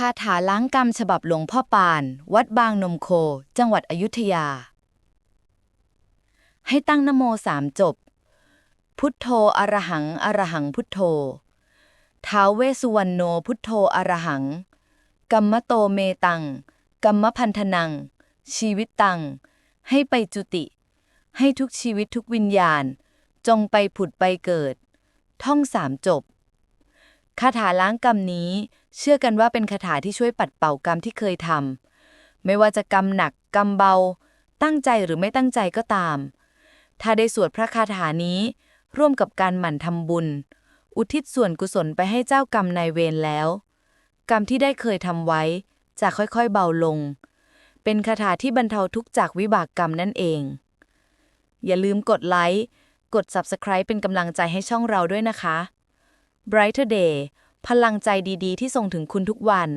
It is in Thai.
คาถาล้างกรรมฉบับหลวงพ่อปาน วัดบางนมโค จังหวัดอยุธยา ให้ตั้งนโมสามจบ พุทโธอรหัง อรหังพุทโธท้าวเวสสุวรรณโนพุทโธอรหัง กัมมโตเมตัง กัมมพันธนัง ชีวิตตัง ให้ไปจุติ ให้ทุกชีวิตทุกวิญญาณ จงไปผุดไปเกิด ท่องสามจบ คาถาล้างกรรมนี้ เชื่อกันว่าเป็นคาถาที่ช่วยปัดเป่ากรรมที่เคยทำไม่ว่าจะกรรมหนักกรรมเบา ตั้งใจหรือไม่ตั้งใจก็ตาม ถ้าได้สวดพระคาถานี้ ร่วมกับการหมั่นทำบุญ อุทิศส่วนกุศลไปให้เจ้ากรรมนายเวรแล้ว กรรมที่ได้เคยทำไว้จะค่อยๆเบาลง เป็นคาถาที่บรรเทาทุกข์จากวิบากกรรมนั่นเอง อย่าลืมกดไลค์กด Subscribe เป็นกำลังใจให้ช่องเราด้วยนะคะ Brighter Day พลังใจดีๆ ที่ส่งถึงคุณทุกวัน